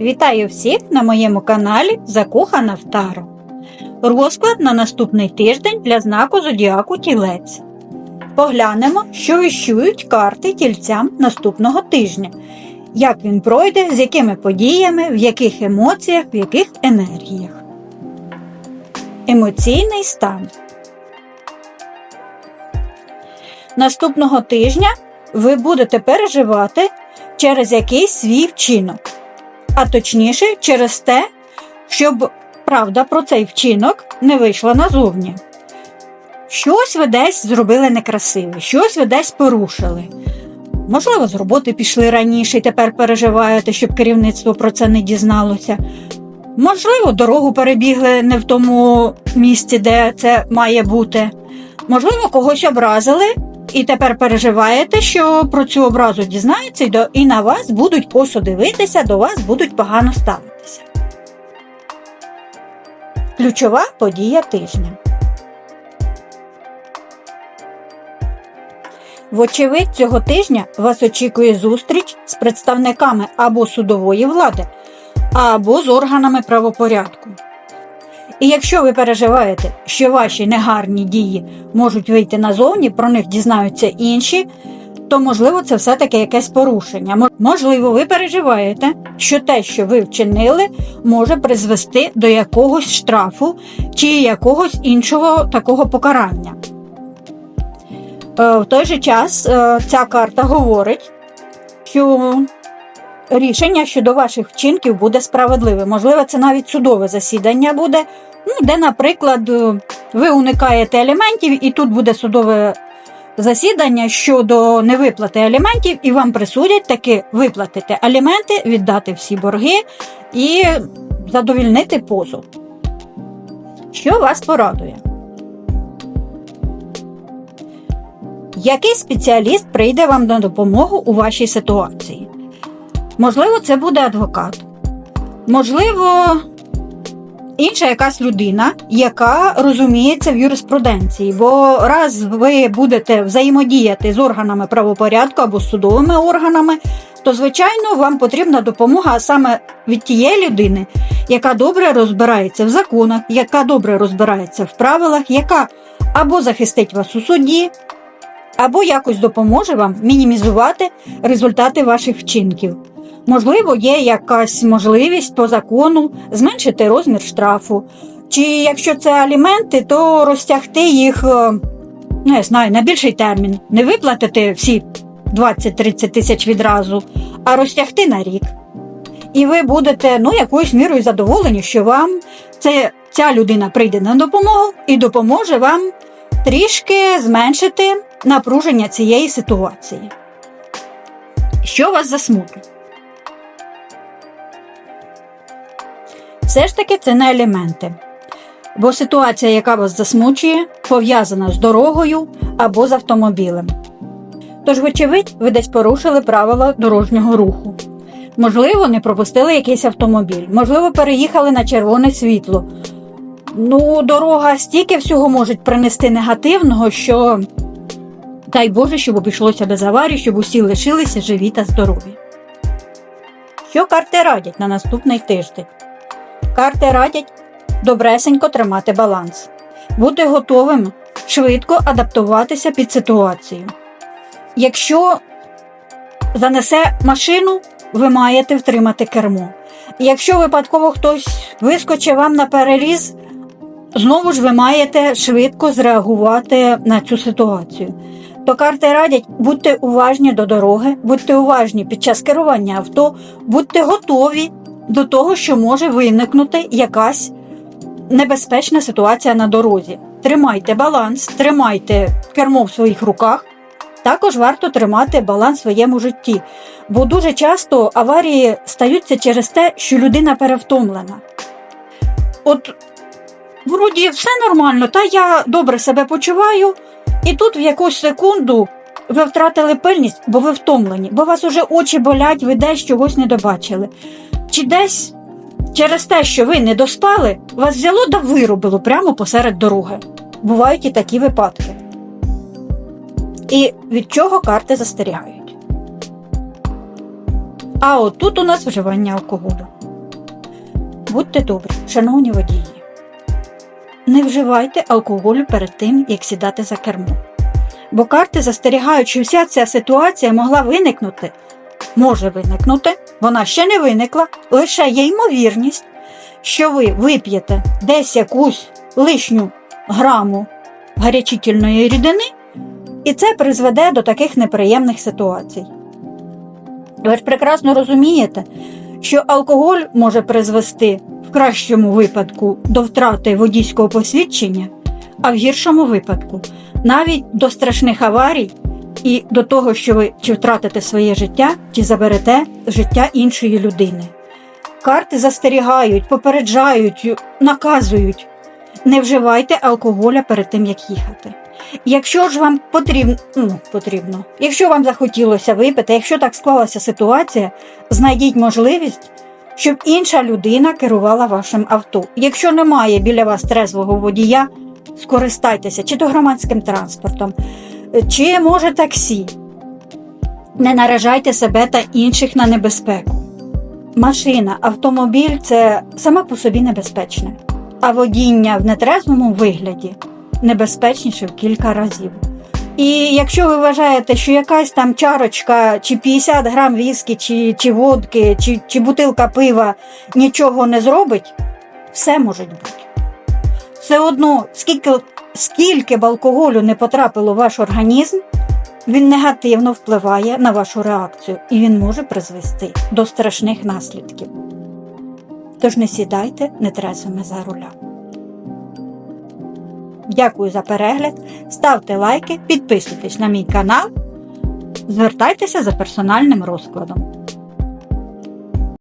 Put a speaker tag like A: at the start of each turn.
A: Вітаю всіх на моєму каналі Закохана в Таро. Розклад на наступний тиждень для знаку Зодіаку Тілець. Поглянемо, що віщують карти тільцям наступного тижня, як він пройде, з якими подіями, в яких емоціях, в яких енергіях. Емоційний стан. Наступного тижня ви будете переживати через якийсь свій вчинок а точніше через те, щоб правда про цей вчинок не вийшла назовні. Щось ви десь зробили некрасиве, щось ви десь порушили. Можливо, з роботи пішли раніше і тепер переживаєте, щоб керівництво про це не дізналося. Можливо, дорогу перебігли не в тому місці, де це має бути. Можливо, когось образили, і тепер переживаєте, що про цю образу дізнається і, до, і на вас будуть косо дивитися, до вас будуть погано ставитися. Ключова подія тижня. Вочевидь, цього тижня вас очікує зустріч з представниками або судової влади, або з органами правопорядку. І якщо ви переживаєте, що ваші негарні дії можуть вийти назовні, про них дізнаються інші, то можливо це все-таки якесь порушення. Можливо, ви переживаєте, що те, що ви вчинили, може призвести до якогось штрафу чи якогось іншого такого покарання. Е, в той же час е, ця карта говорить, що рішення щодо ваших вчинків буде справедливе. Можливо, це навіть судове засідання буде, ну, де, наприклад, ви уникаєте елементів, і тут буде судове засідання щодо невиплати аліментів, і вам присудять таки виплатити аліменти, віддати всі борги і задовільнити позов. Що вас порадує? Який спеціаліст прийде вам на допомогу у вашій ситуації? Можливо, це буде адвокат. Можливо, інша якась людина, яка розуміється в юриспруденції. Бо раз ви будете взаємодіяти з органами правопорядку або судовими органами, то, звичайно, вам потрібна допомога саме від тієї людини, яка добре розбирається в законах, яка добре розбирається в правилах, яка або захистить вас у суді, або якось допоможе вам мінімізувати результати ваших вчинків. Можливо, є якась можливість по закону зменшити розмір штрафу. Чи якщо це аліменти, то розтягти їх, е, ну я знаю, на більший термін, не виплатити всі 20-30 тисяч відразу, а розтягти на рік. І ви будете ну, якоюсь мірою задоволені, що вам це, ця людина прийде на допомогу і допоможе вам трішки зменшити напруження цієї ситуації. Що вас засмутить? Все ж таки це не елементи. Бо ситуація, яка вас засмучує, пов'язана з дорогою або з автомобілем. Тож, вочевидь, ви десь порушили правила дорожнього руху. Можливо, не пропустили якийсь автомобіль, можливо, переїхали на червоне світло. Ну, дорога стільки всього може принести негативного, що дай Боже, щоб обійшлося без аварій, щоб усі лишилися живі та здорові. Що карти радять на наступний тиждень? Карти радять добресенько тримати баланс, бути готовим швидко адаптуватися під ситуацію. Якщо занесе машину, ви маєте втримати кермо. Якщо випадково хтось вискочить вам на переріз, знову ж ви маєте швидко зреагувати на цю ситуацію. То карти радять, будьте уважні до дороги, будьте уважні під час керування авто, будьте готові до того, що може виникнути якась небезпечна ситуація на дорозі. Тримайте баланс, тримайте кермо в своїх руках. Також варто тримати баланс в своєму житті, бо дуже часто аварії стаються через те, що людина перевтомлена. От, вроді, все нормально, та я добре себе почуваю, і тут в якусь секунду ви втратили пильність, бо ви втомлені, бо вас уже очі болять, ви десь чогось не добачили. Чи десь через те, що ви не доспали, вас взяло да виробило прямо посеред дороги. Бувають і такі випадки. І від чого карти застерігають? А от тут у нас вживання алкоголю. Будьте добрі, шановні водії. Не вживайте алкоголю перед тим, як сідати за кермо. Бо карти застерігають, що вся ця ситуація могла виникнути, може виникнути, вона ще не виникла, лише є ймовірність, що ви вип'єте десь якусь лишню граму гарячительної рідини, і це призведе до таких неприємних ситуацій. Ви ж прекрасно розумієте, що алкоголь може призвести в кращому випадку до втрати водійського посвідчення, а в гіршому випадку навіть до страшних аварій і до того, що ви чи втратите своє життя, чи заберете життя іншої людини. Карти застерігають, попереджають, наказують. Не вживайте алкоголя перед тим, як їхати. Якщо ж вам потрібно, ну, потрібно, якщо вам захотілося випити, якщо так склалася ситуація, знайдіть можливість, щоб інша людина керувала вашим авто. Якщо немає біля вас трезвого водія, скористайтеся чи то громадським транспортом, чи може таксі. Не наражайте себе та інших на небезпеку. Машина, автомобіль це сама по собі небезпечне, а водіння в нетрезвому вигляді небезпечніше в кілька разів. І якщо ви вважаєте, що якась там чарочка, чи 50 грам віскі, чи, чи водки, чи, чи бутилка пива нічого не зробить, все може бути. Все одно, скільки, скільки б алкоголю не потрапило в ваш організм, він негативно впливає на вашу реакцію і він може призвести до страшних наслідків. Тож не сідайте нетрезвими за руля. Дякую за перегляд. Ставте лайки, підписуйтесь на мій канал, звертайтеся за персональним розкладом.